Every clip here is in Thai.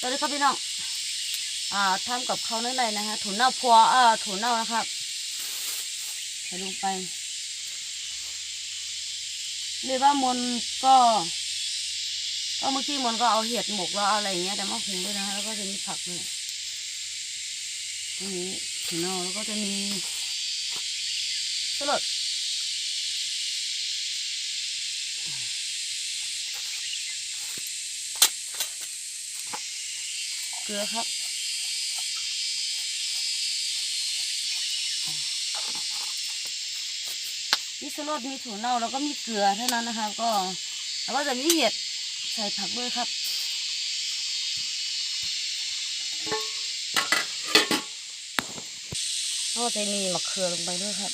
สวัสดีครับพี่น้องอ่าทำกับเข้าในๆนะฮะถั่วเน่าพัวเอ่าถั่วเน่านะครับใส่ลงไปเรียกว่ามนก็ก็เมื่อกี้มนก็เอาเห็ดหมกแล้วอะไรอย่างเงี้ยแต่มาหุงด้วยนะฮะแล้วก็จะมีผักด้วยอันนี้ถั่วเน่าแล้วก็จะมีสลัด เกลือครับ มีสลดมีถั่วเน่าแล้วก็มีเกลือเท่านั้นนะครับก็แล้วก็จะมีเห็ดใส่ผักด้วยครับก็จะมีมะเขือลงไปด้วยครับ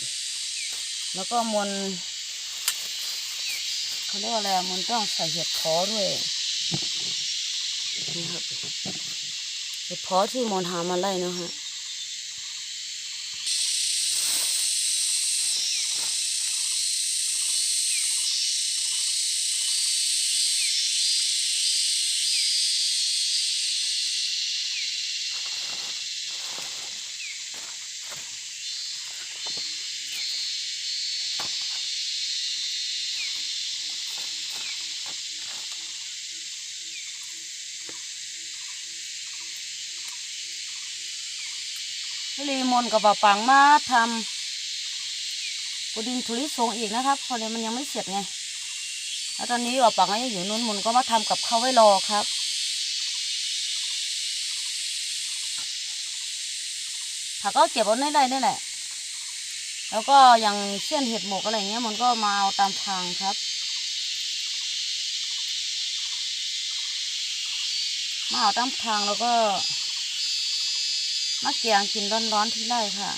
แล้วก็มนเขาเรียกว่าอะไรมนต้องใส่เห็ดพอด้วยนี่ครับ เห็ดเพอที่มอนหามาไล่นะฮะ ลีมนกับป่าปังมาทำปูดินทุลิสงอีกนะครับเพราะเลยมันยังไม่เสร็จไงแล้วตอนนี้ป่าปังก็ยังอยู่นู้นมนก็มาทำกับเข้าไว้รอครับผักก็เก็บเอาในไร่นี่แหละแล้วก็อย่างเช่นเห็ดหมกอะไรเงี้ยมันก็มาเอาตามทางครับมาเอาตามทางแล้วก็ มาเกียงกินร้อนๆที่ไร่ค่ะ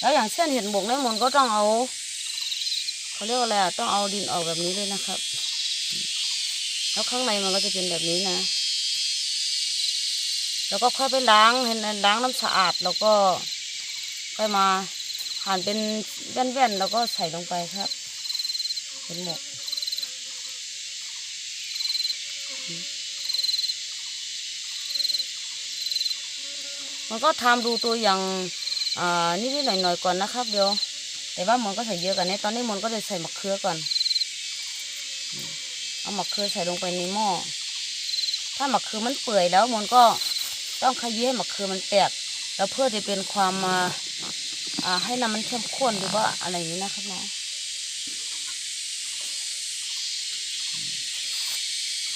แล้วอย่างเช่นเห็ดหมกเนี่ยมันก็ต้องเอาเขาเรียกว่าอะไรอะต้องเอาดินออกแบบนี้เลยนะครับ แล้วข้างในมันก็จะเป็นแบบนี้นะ แล้วก็ค่อยไปล้างให้ล้างน้ำสะอาดแล้วก็ค่อยมา หั่นเป็นแว่นๆแล้วก็ใส่ลงไปครับ เป็นหมกมันก็ทำดูตัวอย่างอ่านิดๆหน่อยๆก่อนนะครับเดี๋ยวแต่ว่ามันก็ใส่เยอะกันนี้ตอนนี้มันก็เลยใส่มะเขือก่อน เอามะเขือใส่ลงไปในหม้อถ้ามะเขือมันเปื่อยแล้วมันก็ต้องขยี้ให้มะเขือมันแตกแล้วเพื่อจะเป็นความมา ให้น้ำมันเข้มข้นหรือว่าอะไรนี้นะครับน้อง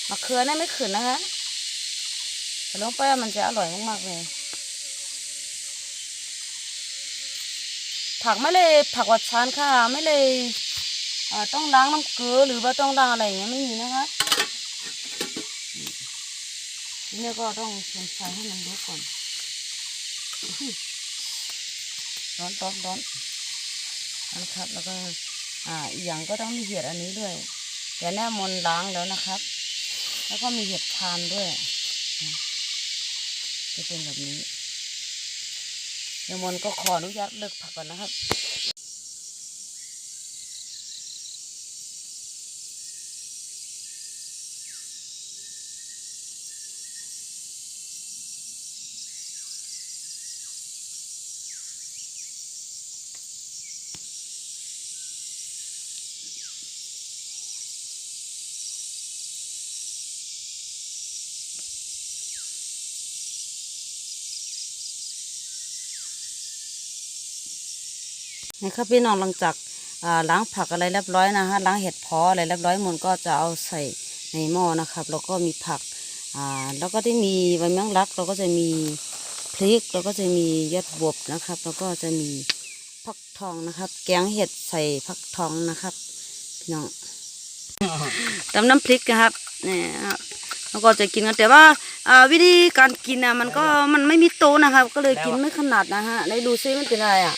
มะเขือเนี่ยไม่ขืนนะคะแต่ลงไปมันจะอร่อยมากๆเลย ผักไม่เลยผักวัดชานค่ะ ไม่เลยอ่าต้องล้างน้ำเกลือหรือว่าต้องล้างอะไรอย่างเงี้ยไม่มีนะคะทีนี้ก็ต้องเชียงไฟให้มันรู้ก่อน ร้อนร้อนร้อนนะครับ แล้วก็อ่าอีกอย่างก็ต้องมีเห็ดอันนี้ด้วย แต่แน่มนล้างแล้วนะครับ แล้วก็มีเห็ดทานด้วยจะเป็นแบบนี้เดี๋ยวมนก็ขออนุญาตเลิกผักก่อนนะครับ นะครับพี่น้องหลังจากล้างผักอะไรเรียบร้อยนะฮะล้างเห็ดเพาะอะไรเรียบร้อยมันก็จะเอาใส่ในหม้อนะครับ แล้วก็มีผักอ่าแล้วก็ได้มีใบแมงลักเราก็จะมีพริกแล้วก็จะมียอดบวบนะครับ แล้วก็จะมีผักทองนะครับ แกงเห็ดใส่ผักทองนะครับพี่น้องตำน้ำพริกนะครับเนี่ยแล้วก็จะกินกันแต่ว่าวิธีการกินนะมันก็มันไม่มีโตนะครับ ก็เลยกินไม่ขนาดนะฮะได้ดูซิมันเป็นอะไรอะ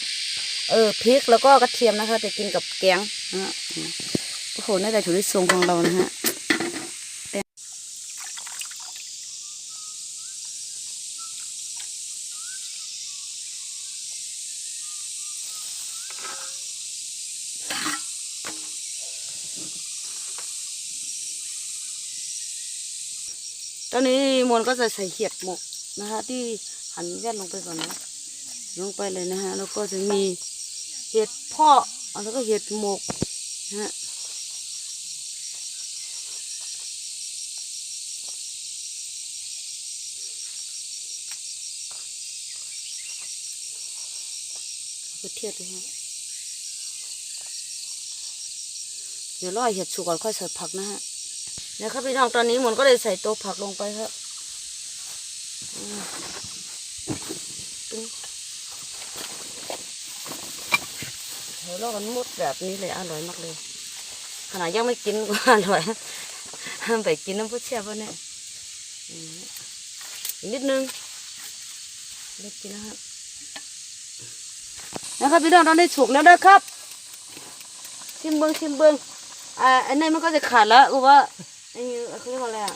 เออพริกแล้วก็กระเทียมนะคะจะกินกับแกงนะโอ้โหน่าจะถูที่ทรงของเรานะฮะตอนนี้มวลก็จะใส่เห็ดหมกนะคะ ที่หั่นแย่ลงไปก่อนนะ ลงไปเลยนะฮะแล้วก็จะมี เห็ดเพาะแล้วก็เห็ดหมกนะฮะเอาไปเทียบเลยฮะเดี๋ยวรอเห็ดสุกก่อนค่อยใส่ผักนะฮะเนี่ยครับพี่น้องตอนนี้หมุนก็เลยใส่ตัวผักลงไปครับอืมตึ้ง เดี๋ยวเรากันมุดแบบนี้เลยอร่อยมากเลย ขนาดยังไม่กินก็อร่อยไปกินน้ำพุเชียบวะเนี่ยอืมอีกนิดนึงเล็กกินนะครับนะครับพี่น้องตอนนี้สุกแล้วนะครับ ชิมเบิ้งชิมเบิ้งอ่าอันนี้มันก็จะขาดแล้วกูว่าไอ้นี่เขาเรียกว่าอะไรอะ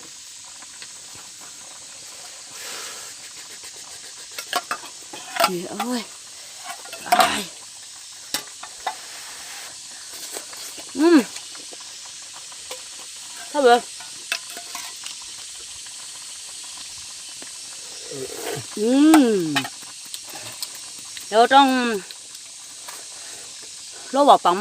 โอ้ย อืมถ้าแบบอืมเดี๋ยวต้องรอบอกปัง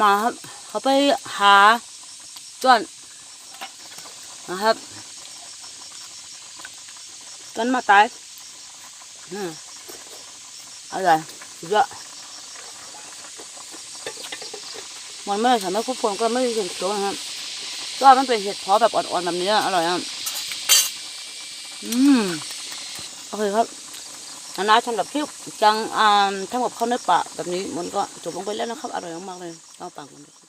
มันไปหาจ้วนนะครับต้นมาตายอืมอร่อยสุดยอดมันไม่ได้ทำให้คุกคนก็ไม่ได้เห็นเขียวนะครับก็มันเป็นเห็ดเพาะแบบอ่อนๆแบบนี้อร่อยอะอืมโอเคครับนานนั้นสำหรับที่จังอ่าทั้งหมดเข้าเนื้อปาแบบนี้มันก็จบลงไปแล้วนะครับ อร่อยมากๆเลยเอาปากมันดู